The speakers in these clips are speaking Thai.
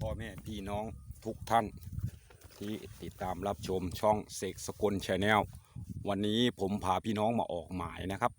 พ่อแม่พี่น้องทุกท่าน ที่ติดตามรับชมช่องเสกสกลชาแนลวันนี้ผมพาพี่น้องมาออกหมายนะครับ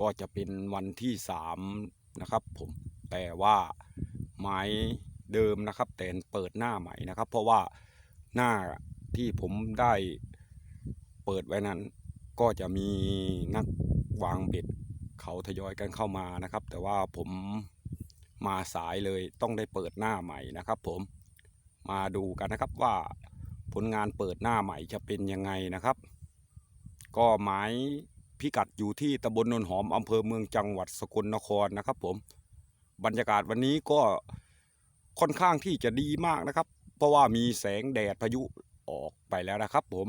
ก็จะเป็นวันที่สามนะครับ ผมแต่ว่าหมายเดิมนะครับ แต่เปิดหน้าใหม่นะครับ เพราะว่าหน้าที่ผมได้เปิดไว้นั้น ก็จะมีนักวางเบ็ดเขาทยอยกันเข้ามานะครับ แต่ว่าผม มาสายเลยต้องได้เปิดหน้าใหม่นะครับ ผมมาดูกันนะครับว่าผลงานเปิดหน้าใหม่จะเป็นยังไงนะครับ ก็หมายพิกัดอยู่ที่ตำบลนนหอมอำเภอเมืองจังหวัดสกลนครนะครับ ผมบรรยากาศวันนี้ก็ค่อนข้างที่จะดีมากนะครับ เพราะว่ามีแสงแดดพายุออกไปแล้วนะครับ ผม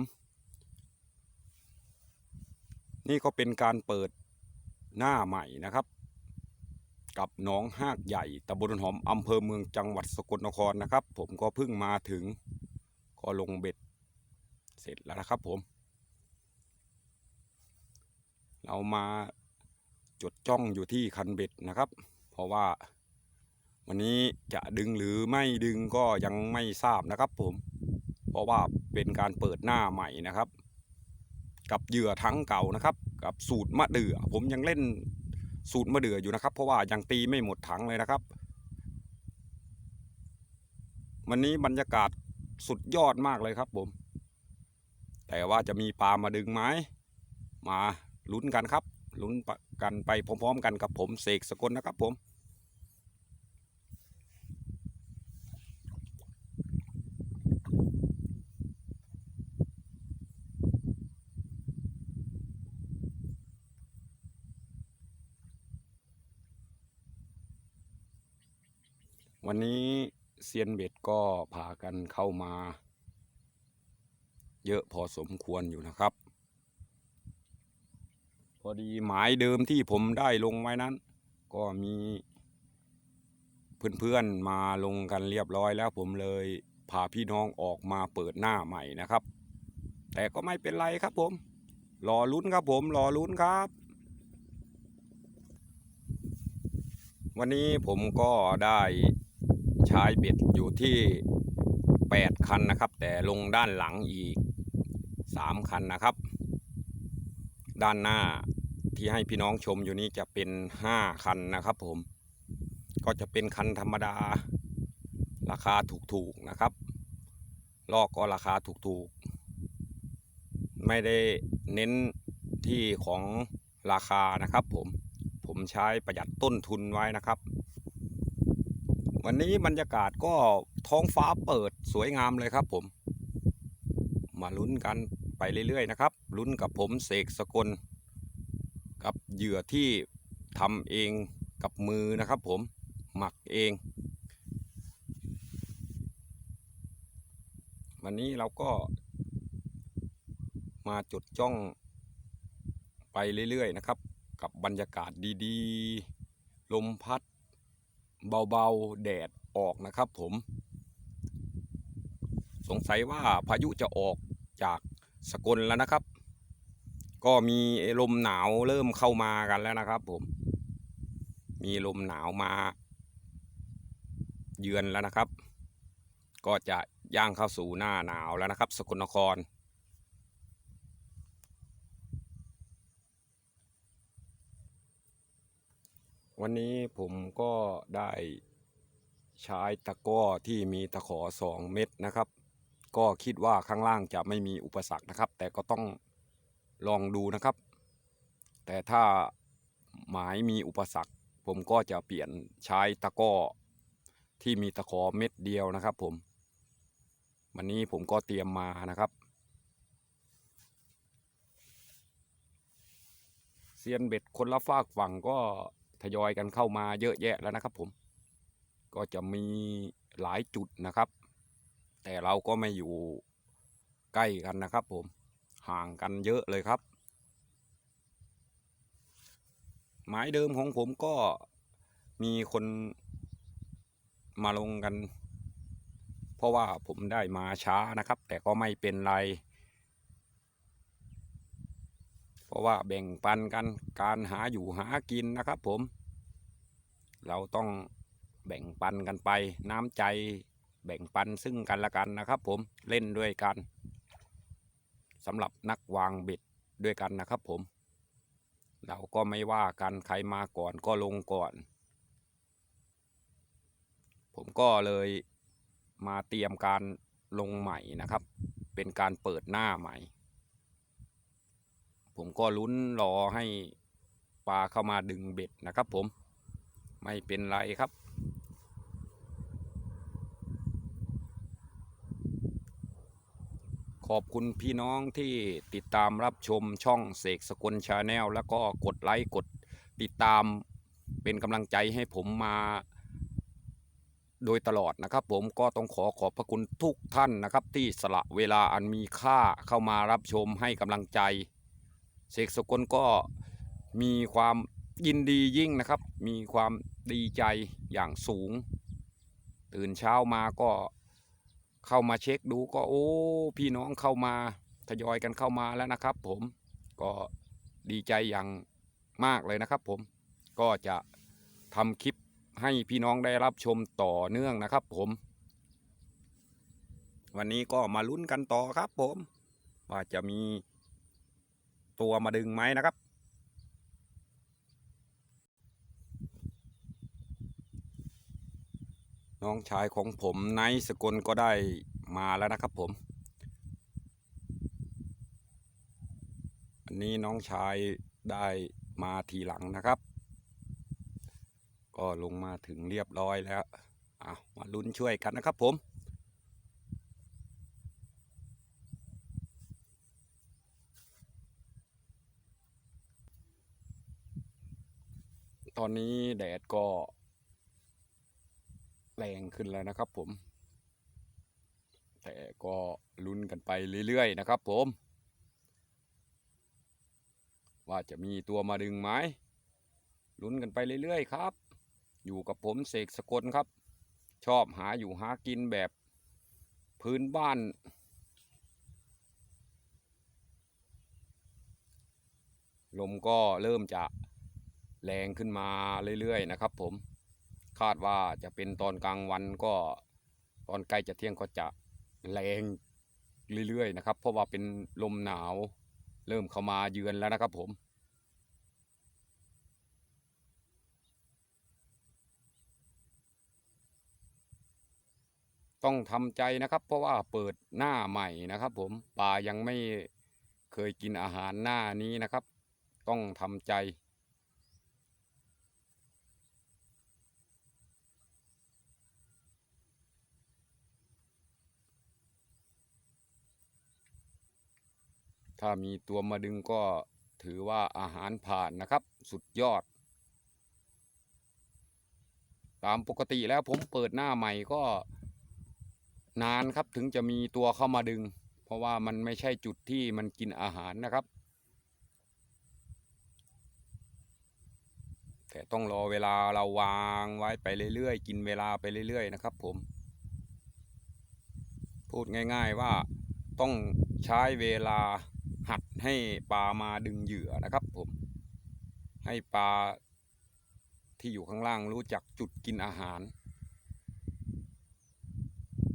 นี่ก็เป็นการเปิดหน้าใหม่นะครับ กับหน้องหากใหญ่ตำบลโนนหอมอำเภอเมืองจังหวัดสกลนครนะครับ ผมก็เพิ่งมาถึงก็ลงเบ็ดเสร็จแล้วนะครับผม เรามาจดจ้องอยู่ที่คันเบ็ดนะครับ เพราะว่าวันนี้จะดึงหรือไม่ดึงก็ยังไม่ทราบนะครับผม เพราะว่าเป็นการเปิดหน้าใหม่นะครับ กับเหยื่อทั้งเก่านะครับ กับสูตรมะเดื่อผมยังเล่น สูตรมะเดื่ออยู่นะครับ เพราะว่ายังตีไม่หมดถังเลยนะครับ วันนี้บรรยากาศสุดยอดมากเลยครับผม แต่ว่าจะมีปลามาดึงไหมมาลุ้นกันครับลุ้นกันไปพร้อมๆ กันกับผมเสกสกลนะครับผม วันนี้เซียนเบ็ดก็พากันเข้ามา เยอะพอสมควรอยู่นะครับ พอดีหมายเดิมที่ผมได้ลงไว้นั้น ก็มีเพื่อนๆมาลงกันเรียบร้อยแล้วผมเลยพาพี่น้องออกมาเปิดหน้าใหม่นะครับ แต่ก็ไม่เป็นไรครับผม รอลุ้นครับผม รอลุ้นครับ วันนี้ผมก็ได้ ใช้เบ็ดอยู่ที่ 8 คันนะครับ แต่ลงด้านหลังอีก 3 คันนะครับ ด้านหน้าที่ให้พี่น้องชมอยู่นี้จะเป็น 5 คันนะครับผม ก็จะเป็นคันธรรมดา ราคาถูกๆนะครับลอกก็ราคาถูกๆ ไม่ได้เน้นที่ของราคานะครับผม ผมใช้ประหยัดต้นทุนไว้นะครับ วันนี้บรรยากาศก็ท้องฟ้าเปิดสวยงามเลยครับผม มาลุ้นกันไปเรื่อยๆนะครับ ลุ้นกับผมเสกสกล กับเหยื่อที่ทำเองกับมือนะครับผมหมักเอง วันนี้เราก็มาจดจ้องไปเรื่อยๆนะครับ กับบรรยากาศดีๆ ลมพัด เบาๆแดดออกนะครับผม สงสัยว่าพายุจะออกจากสกลแล้วนะครับ ก็มีลมหนาวเริ่มเข้ามากันแล้วนะครับผม มีลมหนาวมา เยือนแล้วนะครับ ก็จะย่างเข้าสู่หน้าหนาวแล้วนะครับ สกลนคร วันนี้ผมก็ได้ใช้ตะก้อที่มีตะขอสองเม็ดนะครับ ก็คิดว่าข้างล่างจะไม่มีอุปสรรคนะครับ แต่ก็ต้องลองดูนะครับ แต่ถ้าหมายมีอุปสรรค ผมก็จะเปลี่ยนใช้ตะก้อที่มีตะขอเม็ดเดียวนะครับ ผม วันนี้ผมก็เตรียมมานะครับเซียนเบ็ดคนละฝากฝั่งก็ ทยอยกันเข้ามาเยอะแยะแล้วนะครับผม ก็จะมีหลายจุดนะครับ แต่เราก็ไม่อยู่ใกล้กันนะครับผม ห่างกันเยอะเลยครับ หมายเดิมของผมก็มีคนมาลงกัน เพราะว่าผมได้มาช้านะครับ แต่ก็ไม่เป็นไร เพราะว่าแบ่งปันกันการหาอยู่หากินนะครับผม เราต้องแบ่งปันกันไปน้ำใจแบ่งปันซึ่งกันและกันนะครับ ผมเล่นด้วยกันสำหรับนักวางเบ็ดด้วยกันนะครับผม เราก็ไม่ว่ากันใครมาก่อนก็ลงก่อน ผมก็เลยมาเตรียมการลงใหม่นะครับ เป็นการเปิดหน้าใหม่ ผมก็ลุ้นรอให้ปลาเข้ามาดึงเบ็ดนะครับ ผมไม่เป็นไรครับ ขอบคุณพี่น้องที่ติดตามรับชมช่องเสกสกลชาแนลแล้วก็กดไลค์กดติดตามเป็นกำลังใจให้ผมมาโดยตลอดนะครับ ผมก็ต้องขอขอบพระคุณทุกท่านนะครับ ที่สละเวลาอันมีค่าเข้ามารับชมให้กำลังใจ เสกสกลก็มีความยินดียิ่งนะครับ มีความดีใจอย่างสูง ตื่นเช้ามาก็เข้ามาเช็คดูก็โอ้พี่น้องเข้ามาทยอยกันเข้ามาแล้วนะครับ ผมก็ดีใจอย่างมากเลยนะครับ ผมก็จะทำคลิปให้พี่น้องได้รับชมต่อเนื่องนะครับ ผม วันนี้ก็มาลุ้นกันต่อครับ ผม ว่าจะมี ตัวมาดึงไหมนะครับ น้องชายของผมไนท์สกลก็ได้มาแล้วนะครับผม อันนี้น้องชายได้มาทีหลังนะครับ ก็ลงมาถึงเรียบร้อยแล้วอะมาลุ้นช่วยกันนะครับผม ตอนนี้แดดก็ แรงขึ้นแล้วนะครับผม แต่ก็ลุ้นกันไปเรื่อยๆนะครับผม ว่าจะมีตัวมาดึงไหมลุ้นกันไปเรื่อยๆครับ อยู่กับผมเสกสกลครับ ชอบหาอยู่หากินแบบพื้นบ้าน ลมก็เริ่มจะ แรงขึ้นมาเรื่อยๆนะครับผมคาดว่าจะเป็นตอนกลางวันก็ตอนใกล้จะเที่ยงก็จะแรงเรื่อยๆนะครับ เพราะว่าเป็นลมหนาวเริ่มเข้ามาเยือนแล้วนะครับผมต้องทำใจนะครับ เพราะว่าเปิดหน้าใหม่นะครับ ผมปลายังไม่เคยกินอาหารหน้านี้นะครับ ต้องทำใจ ถ้ามีตัวมาดึงก็ถือว่าอาหารผ่านนะครับ สุดยอด ตามปกติแล้วผมเปิดหน้าใหม่ก็ นานครับถึงจะมีตัวเข้ามาดึง เพราะว่ามันไม่ใช่จุดที่มันกินอาหารนะครับ แต่ต้องรอเวลาเราวางไว้ไปเรื่อยๆ กินเวลาไปเรื่อยๆ นะครับผม พูดง่าย ๆว่าต้องใช้เวลา ให้ปลามาดึงเหยื่อนะครับผม ให้ปลาที่อยู่ข้างล่างรู้จักจุดกินอาหาร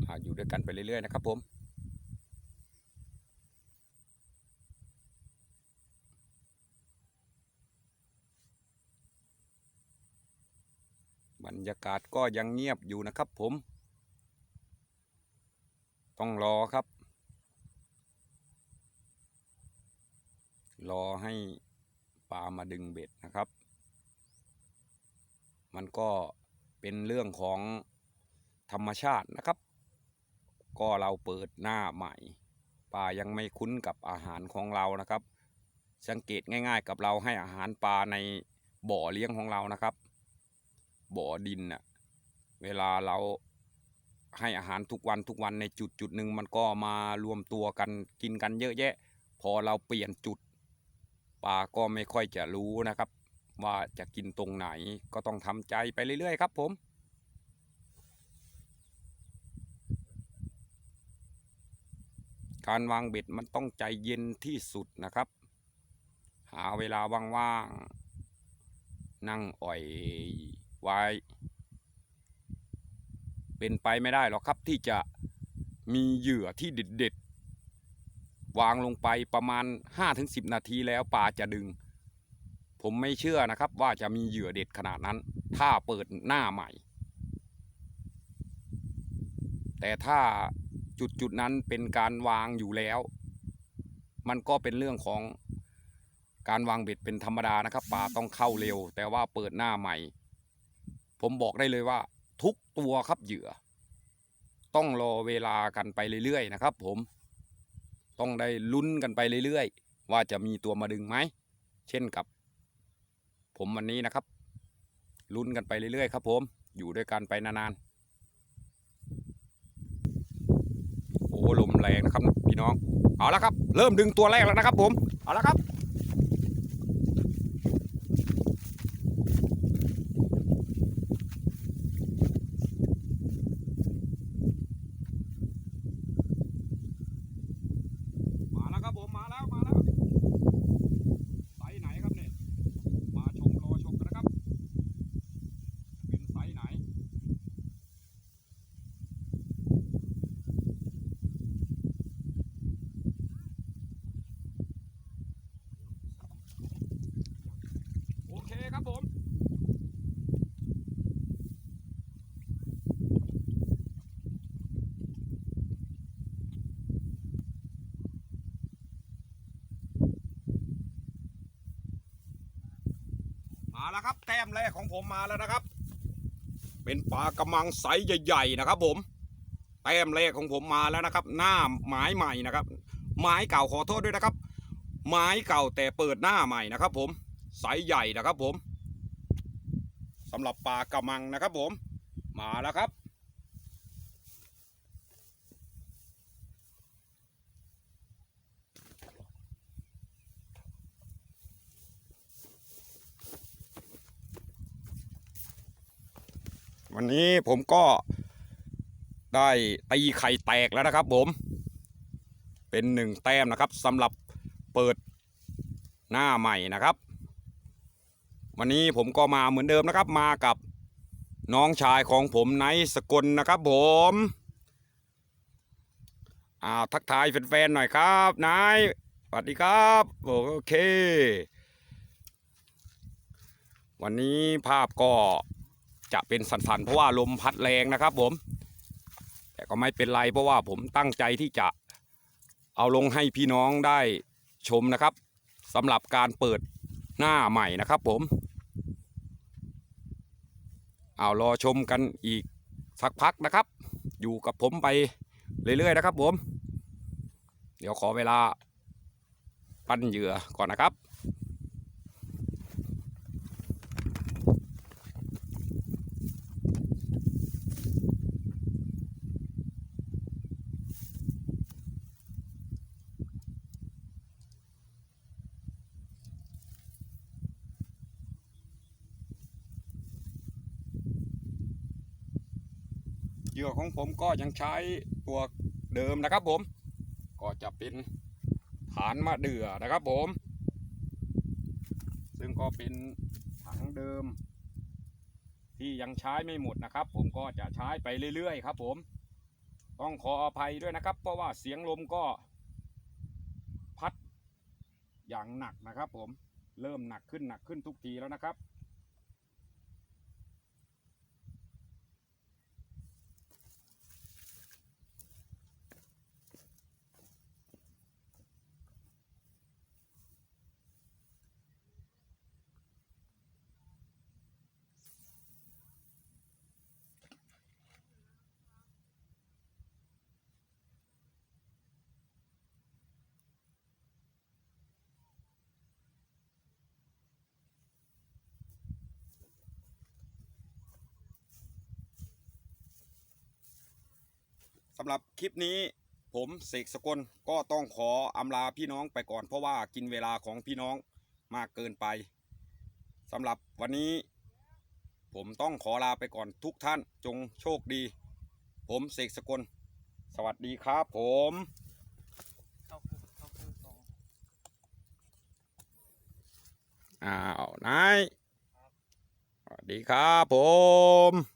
อ่าอยู่ด้วยกันไปเรื่อยๆนะครับผมบรรยากาศก็ยังเงียบอยู่นะครับผม ต้องรอครับ รอให้ปลามาดึงเบ็ดนะครับ มันก็เป็นเรื่องของธรรมชาตินะครับ ก็เราเปิดหน้าใหม่ปลายังไม่คุ้นกับอาหารของเรานะครับ สังเกตง่าย ๆ กับเราให้อาหารปลาในบ่อเลี้ยงของเรานะครับ บ่อดินน่ะเวลาเราให้อาหารทุกวันทุกวันในจุดจุดหนึ่งมันก็มารวมตัวกันกินกันเยอะแยะ พอเราเปลี่ยนจุด ปลาก็ไม่ค่อยจะรู้นะครับ ว่าจะกินตรงไหนก็ต้องทำใจไปเรื่อยๆครับ ผมการวางเบ็ดมันต้องใจเย็นที่สุดนะครับ หาเวลาว่างๆ นั่งอ่อยไว้ เป็นไปไม่ได้หรอกครับที่จะมีเหยื่อที่เด็ดๆ วางลงไปประมาณ 5-10 นาทีแล้วปลาจะดึง ผมไม่เชื่อนะครับว่าจะมีเหยื่อเด็ดขนาดนั้น ถ้าเปิดหน้าใหม่ แต่ถ้าจุดจุดนั้นเป็นการวางอยู่แล้ว มันก็เป็นเรื่องของการวางเบ็ดเป็นธรรมดานะครับปลาต้องเข้าเร็ว แต่ว่าเปิดหน้าใหม่ ผมบอกได้เลยว่า ทุกตัวครับเหยื่อ ต้องรอเวลากันไปเรื่อยๆนะครับผม ต้องได้ลุ้นกันไปเรื่อยๆ ว่าจะมีตัวมาดึงไหม เช่นกับ ผมวันนี้นะครับ ลุ้นกันไปเรื่อยๆ ครับผม อยู่ด้วยกันไปนานๆ โอ้ลมแรงนะครับพี่น้อง เอาละครับ เริ่มดึงตัวแรกแล้วนะครับผม เอาละครับ มาแล้วครับผมมาแล้วมาแล้วไซส์ไหนครับเนี่ยมาชมรอชมกันนะครับ เป็นไซส์ไหน โอเคครับผม มาแล้วครับ แต้มแรกของผมมาแล้วนะครับ เป็นปลากระมังไซส์ใหญ่ๆนะครับ ผม แต้มแรกของผมมาแล้วนะครับ หน้าไม้ใหม่นะครับไม้เก่าขอโทษด้วยนะครับไม้เก่าแต่เปิดหน้าใหม่นะครับ ผมไซส์ใหญ่นะครับ ผมสำหรับปลากระมังนะครับ ผม มาแล้วครับ วันนี้ผมก็ได้ตีไข่แตกแล้วนะครับผม เป็นหนึ่งแต้มนะครับสำหรับเปิดหน้าใหม่นะครับ วันนี้ผมก็มาเหมือนเดิมนะครับ มากับน้องชายของผมไนสกลนะครับผมอ้าวทักทายแฟนๆหน่อยครับนายสวัสดีครับ โอเค วันนี้ภาพก็ จะเป็นสันๆเพราะว่าลมพัดแรงนะครับ ผม แต่ก็ไม่เป็นไรเพราะว่าผมตั้งใจที่จะเอาลงให้พี่น้องได้ชมนะครับสำหรับการเปิดหน้าใหม่นะครับ ผมเอารอชมกันอีกสักพักนะครับ อยู่กับผมไปเรื่อยๆนะครับ ผม เดี๋ยวขอเวลาปั้นเหยื่อก่อนนะครับ ของผมก็ยังใช้ตัวเดิมนะครับผม ก็จะเป็นฐานมะเดื่อนะครับผม ซึ่งก็เป็นถังเดิม ที่ยังใช้ไม่หมดนะครับ ผมก็จะใช้ไปเรื่อยๆครับ ผม ต้องขออภัยด้วยนะครับ เพราะว่าเสียงลมก็ พัดอย่างหนักนะครับ ผมเริ่มหนักขึ้นหนักขึ้นทุกทีแล้วนะครับ สำหรับคลิปนี้ผมเสกสกลก็ต้องขออำลาพี่น้องไปก่อนเพราะว่ากินเวลาของพี่น้องมากเกินไปสำหรับวันนี้ ผมต้องขอลาไปก่อนทุกท่านจงโชคดี ผมเสกสกล สวัสดีครับผมเข้าคือเข้าคือสองอ้าวนายสวัสดีครับผม